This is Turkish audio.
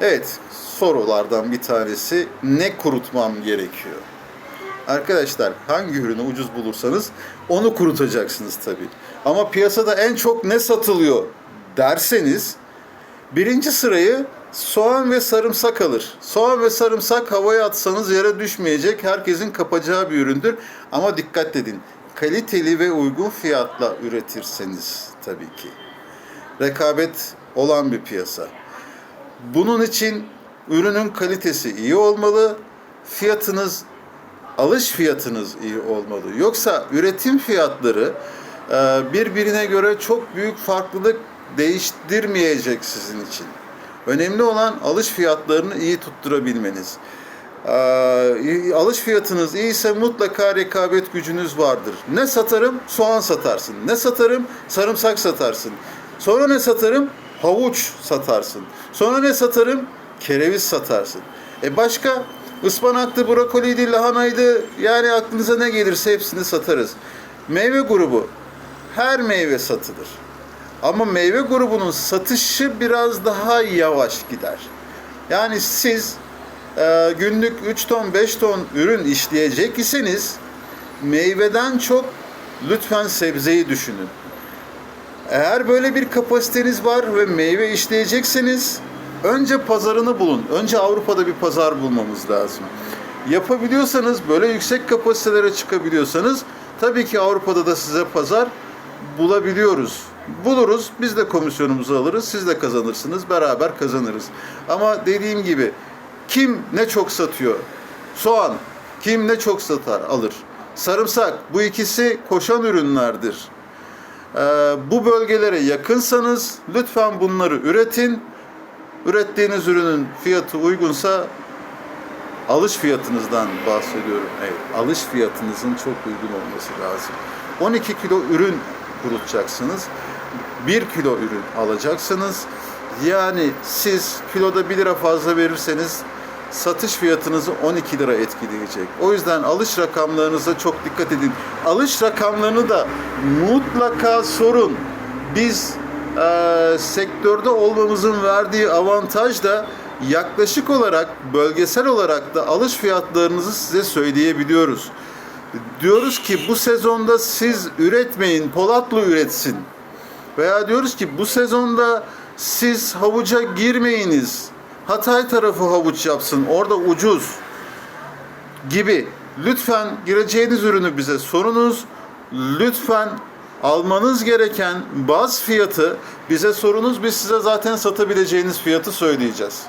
Evet, sorulardan bir tanesi ne kurutmam gerekiyor? Arkadaşlar hangi ürünü ucuz bulursanız onu kurutacaksınız tabii. Ama piyasada en çok ne satılıyor derseniz birinci sırayı soğan ve sarımsak alır. Soğan ve sarımsak havaya atsanız yere düşmeyecek, herkesin kapacağı bir üründür. Ama dikkat edin, kaliteli ve uygun fiyatla üretirseniz tabii ki. Rekabet olan bir piyasa. Bunun için ürünün kalitesi iyi olmalı, fiyatınız, alış fiyatınız iyi olmalı. Yoksa üretim fiyatları e, birbirine göre çok büyük farklılık değiştirmeyecek sizin için. Önemli olan alış fiyatlarını iyi tutturabilmeniz. E, Alış fiyatınız iyiyse mutlaka rekabet gücünüz vardır. Ne satarım? Soğan satarsın. Ne satarım? Sarımsak satarsın. Sonra ne satarım? Havuç satarsın. Sonra ne satarım? Kereviz satarsın. E başka? Ispanaktı, brokoliydi, lahanaydı. Yani aklınıza ne gelirse hepsini satarız. Meyve grubu. Her meyve satılır. Ama meyve grubunun satışı biraz daha yavaş gider. Yani siz e, günlük 3 ton 5 ton ürün işleyecek iseniz meyveden çok lütfen sebzeyi düşünün. Eğer böyle bir kapasiteniz var ve meyve işleyecekseniz önce pazarını bulun. Önce Avrupa'da bir pazar bulmamız lazım. Yapabiliyorsanız böyle yüksek kapasitelere çıkabiliyorsanız tabii ki Avrupa'da da size pazar bulabiliyoruz. Buluruz, biz de komisyonumuzu alırız, siz de kazanırsınız, beraber kazanırız. Ama dediğim gibi kim ne çok satıyor? Soğan, kim ne çok satar, alır. Sarımsak, bu ikisi koşan ürünlerdir. Ee, bu bölgelere yakınsanız lütfen bunları üretin. Ürettiğiniz ürünün fiyatı uygunsa alış fiyatınızdan bahsediyorum. Evet, alış fiyatınızın çok uygun olması lazım. 12 kilo ürün kurutacaksınız. 1 kilo ürün alacaksınız. Yani siz kiloda 1 lira fazla verirseniz satış fiyatınızı 12 lira etkileyecek. O yüzden alış rakamlarınıza çok dikkat edin. Alış rakamlarını da mutlaka sorun. Biz eee, sektörde olmamızın verdiği avantaj da yaklaşık olarak, bölgesel olarak da alış fiyatlarınızı size söyleyebiliyoruz. Diyoruz ki bu sezonda siz üretmeyin, Polatlı üretsin. Veya diyoruz ki bu sezonda siz havuca girmeyiniz. Hatay tarafı havuç yapsın. Orada ucuz gibi. Lütfen gireceğiniz ürünü bize sorunuz. Lütfen almanız gereken baz fiyatı bize sorunuz. Biz size zaten satabileceğiniz fiyatı söyleyeceğiz.